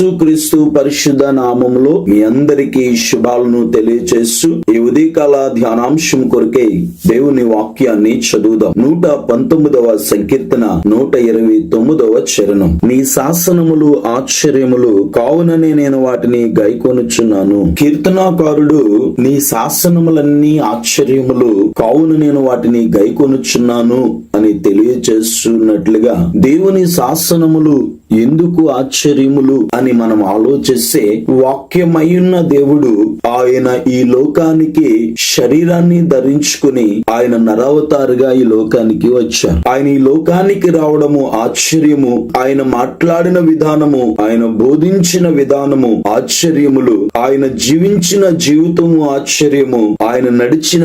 యేసుక్రీస్తు పరిశుద్ధ నామంలో మీ అందరికీ శుభాలను తెలియచేస్తూ ఈ ఉదయకాల ధ్యానాంశం కొరకై దేవుని వాక్యాన్ని చదువుదాం. నూట పంతొమ్మిదవ సంకీర్తన నూట ఇరవై తొమ్మిదవ చరణం. నీ శాసనములు ఆశ్చర్యములు కావుననే నేను వాటిని గైకొనుచున్నాను. కీర్తనాకారుడు నీ శాసనములన్నీ ఆశ్చర్యములు కావున నేను వాటిని గైకొనుచున్నాను అని తెలియచేస్తున్నట్లుగా దేవుని శాసనములు ఎందుకు ఆశ్చర్యములు అని మనం ఆలోచిస్తే వాక్యమయ్యున్న దేవుడు ఆయన ఈ లోకానికి శరీరాన్ని ధరించుకుని ఆయన నరావతారుగా ఈ లోకానికి వచ్చారు ఆయన ఈ లోకానికి రావడము ఆశ్చర్యము ఆయన మాట్లాడిన విధానము ఆయన బోధించిన విధానము ఆశ్చర్యములు ఆయన జీవించిన జీవితము ఆశ్చర్యము ఆయన నడిచిన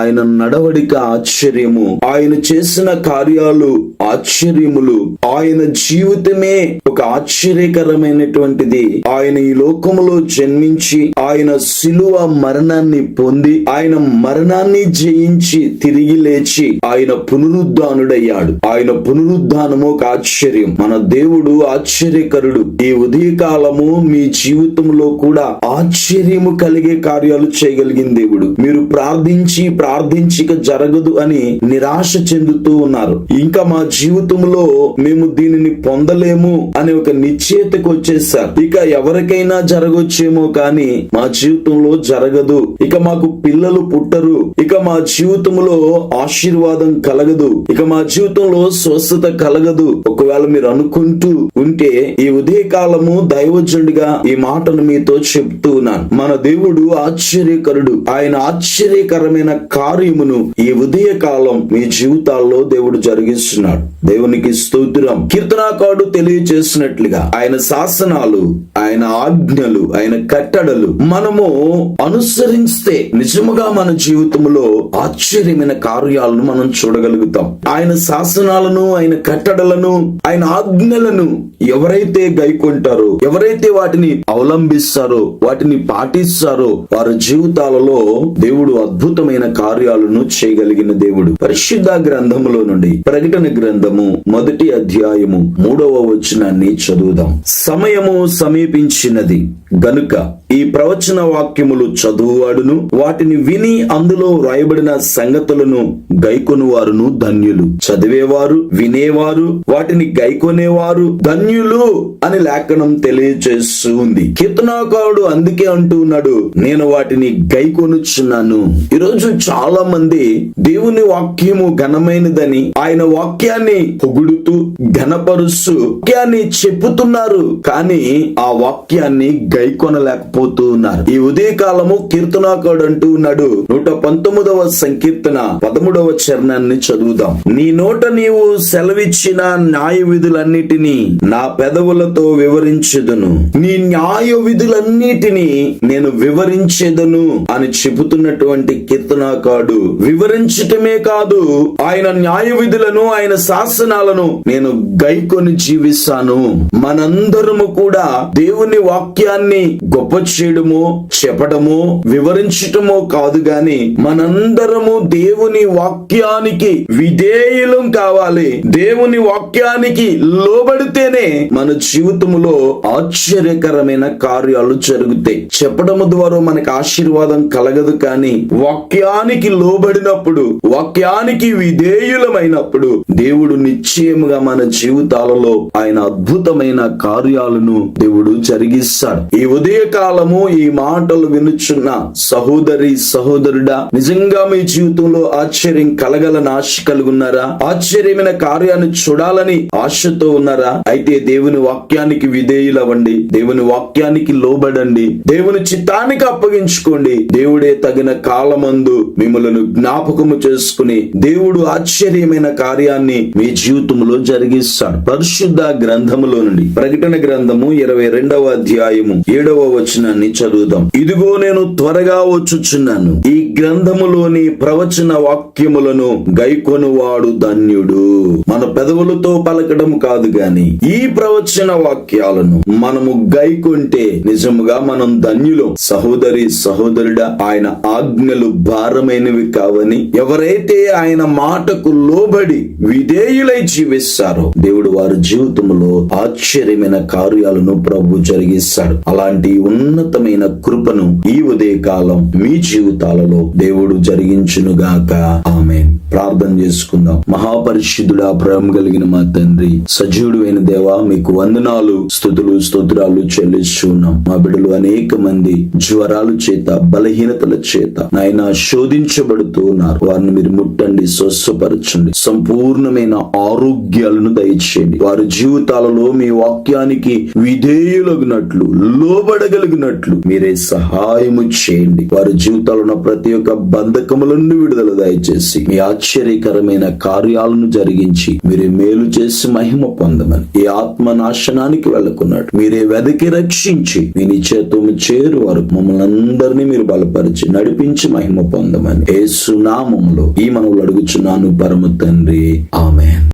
ఆయన నడవడిక ఆశ్చర్యము. ఆయన చేసిన కార్యాలు ఆశ్చర్యములు. ఆయన జీవితమే ఒక ఆశ్చర్యకరమైనటువంటిది. ఆయన ఈ లోకములో జన్మించి ఆయన శిలువ మరణాన్ని పొంది ఆయన మరణాన్ని జయించి తిరిగి లేచి ఆయన పునరుద్ధానుడయ్యాడు. ఆయన పునరుద్ధానము ఒక ఆశ్చర్యం. మన దేవుడు ఆశ్చర్యకరుడు. ఈ ఉదయకాలము మీ జీవితంలో కూడా ఆశ్చర్యము కలిగే కార్యాలు చేయగలిగిన దేవుడు. మీరు ప్రార్థించి ప్రార్థించిక జరగదు అని నిరాశ చెందుతూ ఉన్నారు. ఇంకా మా జీవితంలో మేము దీనిని పొందలేము అనే ఒక నిశ్చయితకు వచ్చేసారు. ఇక ఎవరికైనా జరగొచ్చేమో కానీ మా జీవితంలో జరగదు. ఇక మాకు పిల్లలు పుట్టరు. ఇక మా జీవితంలో ఆశీర్వాదం కలగదు. ఇక మా జీవితంలో స్వస్థత కలగదు. ఒకవేళ మీరు అనుకుంటూ ఉంటే ఈ ఉదయకాలము దైవజనుడిగా ఈ మాటను మీతో చెప్తూ ఉన్నాను. మన దేవుడు ఆశ్చర్యకరుడు. ఆయన ఆశ్చర్యకరమైన కార్యమును ఈ ఉదయ కాలం మీ జీవితాల్లో దేవుడు జరిగిస్తున్నాడు. దేవునికి స్తోత్రం. కీర్తనాకాడు తెలియచేసినట్లుగా ఆయన శాసనాలు ఆయన ఆజ్ఞలు ఆయన కట్టడలు మనము అనుసరిస్తే నిజముగా మన జీవితంలో ఆశ్చర్యమైన కార్యాలను మనం చూడగలుగుతాం. ఆయన శాసనాలను ఆయన కట్టడలను ఆయన ఆజ్ఞలను ఎవరైతే గైకొంటారో ఎవరైతే వాటిని అవలంబిస్తారో వాటిని పాటిస్తారో వారి జీవితాలలో దేవుడు అద్భుతమైన కార్యాలను చేయగలిగిన దేవుడు. పరిశుద్ధ గ్రంథములో నుండి ప్రకటన గ్రంథము మొదటి అధ్యాయము మూడవ వచనాన్ని చదువుదాం. సమయము సమీపించినది. గనుక ఈ ప్రవచన వాక్యములు చదువువాడును వాటిని విని అందులో వ్రాయబడిన సంగతులను గైకొనువారును ధన్యులు. చదివేవారు వినేవారు వాటిని గైకొనేవారు ధన్యులు అని లేఖనం తెలియజేస్తూ ఉంది. కీర్తనాకారుడు అందుకే అంటూ ఉన్నాడు నేను వాటిని గైకొనుచున్నాను. ఈరోజు చాలా మంది దేవుని వాక్యము ఘనమైనదని ఆయన వాక్యాన్ని పొగుడుతూ ఘనపరుస్తూ వాక్యాన్ని చెప్పుతున్నారు. కానీ ఆ వాక్యాన్ని గైకొనలేకపోతూ ఉన్నారు. ఈ ఉదయకాలము కీర్తనాకాడు అంటూ ఉన్నాడు. నూట పంతొమ్మిదవ సంకీర్తన పదమూడవ చరణాన్ని చదువుదాం. నీ నోట నీవు సెలవిచ్చిన న్యాయ విధులన్నిటినీ నా పెదవులతో వివరించదును. నీ న్యాయ విధులన్నిటినీ నేను వివరించేదను అని చెబుతున్నటువంటి కాడు వివరించటమే కాదు ఆయన న్యాయ విధులను ఆయన శాసనాలను నేను గైకొని జీవిస్తాను. మనందరము కూడా దేవుని వాక్యాన్ని గొప్ప చేయడము చెప్పడము వివరించటమో కాదు గాని మనందరము దేవుని వాక్యానికి విధేయులం కావాలి. దేవుని వాక్యానికి లోబడితేనే మన జీవితంలో ఆశ్చర్యకరమైన కార్యాలు జరుగుతాయి. చెప్పడము ద్వారా మనకు ఆశీర్వాదం కలగదు కానీ వాక్యాన్ని వాక్యానికి లోబడినప్పుడు వాక్యానికి విధేయులమైనప్పుడు దేవుడు నిశ్చయముగా మన జీవితాలలో ఆయన అద్భుతమైన కార్యాలను దేవుడు జరిగిస్తాడు. ఈ ఉదయ కాలము ఈ మాటలు వినుచున్న సహోదరి సహోదరుడా నిజంగా మీ జీవితంలో ఆశ్చర్యం కలగలని ఆశ కలిగి ఉన్నారా? ఆశ్చర్యమైన కార్యాన్ని చూడాలని ఆశతో ఉన్నారా? అయితే దేవుని వాక్యానికి విధేయులవ్వండి. దేవుని వాక్యానికి లోబడండి. దేవుని చిత్తానికి అప్పగించుకోండి. దేవుడే తగిన కాలమందు మిమ్మలను జ్ఞాపకము చేసుకుని దేవుడు ఆశ్చర్యమైన కార్యాన్ని మీ జీవితంలో జరిగిస్తాడు. పరిశుద్ధ గ్రంథములో నుండి ప్రకటన గ్రంథము ఇరవై రెండవ అధ్యాయము ఏడవ వచనాన్ని చదువుదాం. ఇదిగో నేను త్వరగా వచ్చుచున్నాను. ఈ గ్రంథములోని ప్రవచన వాక్యములను గైకొనువాడు ధన్యుడు. మన పెదవులతో పలకడం కాదు గాని ఈ ప్రవచన వాక్యాలను మనము గైకొంటే నిజముగా మనం ధన్యులం. సహోదరి సహోదరుడా ఆయన ఆజ్ఞలు భారం భారమైనవి కావని ఎవరైతే ఆయన మాటకు లోబడి విధేయులై జీవిస్తారో దేవుడు వారి జీవితంలో ఆశ్చర్యమైన కార్యాలను ప్రభు జరిగిస్తాడు. అలాంటి ఉన్నతమైన కృపను ఈ ఉదయ కాలం మీ జీవితాలలో దేవుడు జరిగించునుగాక. ఆమె ప్రార్థన చేసుకుందాం. మహాపరిశుద్ధుడా ప్రేమ కలిగిన మా తండ్రి సజీవుడు అయిన దేవా మీకు వందనాలు స్థుతులు స్తోత్రాలు చెల్లిస్తున్నాం మా బిడ్డలు అనేక మంది జ్వరాలు చేత బలహీనతల చేత నాయన శోధించబడుతూ ఉన్నారు. వారిని మీరు ముట్టండి స్వస్థపరచండి. సంపూర్ణమైన ఆరోగ్యాలను దయచేయండి. వారి జీవితాలలో మీ వాక్యానికి విధేయులగినట్లు లోబడగలిగినట్లు మీరే సహాయము చేయండి. వారి జీవితాల్లో ఉన్న ప్రతి ఒక్క బంధకములను విడుదల దయచేసి మీ ఆశ్చర్యకరమైన కార్యాలను జరిగించి మీరే మేలు చేసి మహిమ పొందమని ఈ ఆత్మ నాశనానికి వెళ్ళకున్నాడు మీరే వెదకి రక్షించి మీ నిశ్చేతము చేరు వారు మమ్మల్ని అందరినీ మీరు బలపరిచి నడిపించి మహిమ పొందమని యేసు నామములో ఈ మనవులు అడుగుచున్నాను పరమ తండ్రి. ఆమె